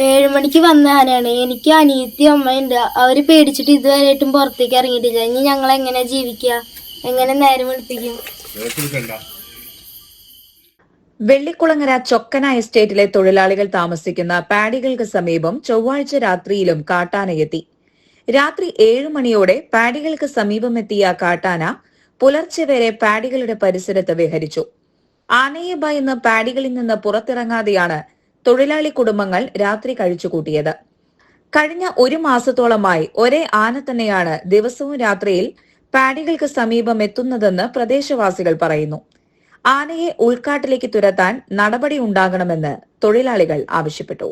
ഏഴ് മണിക്ക് വന്ന ആനയാണ് എനിക്ക് അനിയത്തി അമ്മയുണ്ട്. അവർ പേടിച്ചിട്ട് ഇതുവരെയായിട്ടും പുറത്തേക്ക് ഇറങ്ങിയിട്ടില്ല. ഇനി ഞങ്ങൾ എങ്ങനെ ജീവിക്കുക എങ്ങനെ നേരം വെളുപ്പിക്കും? വെള്ളിക്കുളങ്ങര ചൊക്കന എസ്റ്റേറ്റിലെ തൊഴിലാളികൾ താമസിക്കുന്ന പാഡികൾക്ക് സമീപം ചൊവ്വാഴ്ച രാത്രിയിലും കാട്ടാനയെത്തി രാത്രി ഏഴു മണിയോടെ പാഡികൾക്ക് സമീപമെത്തിയ കാട്ടാന പുലർച്ചെ വരെ പാഡികളുടെ പരിസരത്ത് വിഹരിച്ചു. ആനയെ ഭയന്ന് പാഡികളിൽ നിന്ന് പുറത്തിറങ്ങാതെയാണ് തൊഴിലാളി കുടുംബങ്ങൾ രാത്രി കഴിച്ചുകൂട്ടിയത് കഴിഞ്ഞ ഒരു മാസത്തോളമായി ഒരേ ആന തന്നെയാണ് ദിവസവും രാത്രിയിൽ പാടികൾക്ക് സമീപം എത്തുന്നതെന്ന് പ്രദേശവാസികൾ പറയുന്നു. ആനയെ ഉൾക്കാട്ടിലേക്ക് തുരത്താൻ നടപടി ഉണ്ടാകണമെന്ന് തൊഴിലാളികൾ ആവശ്യപ്പെട്ടു.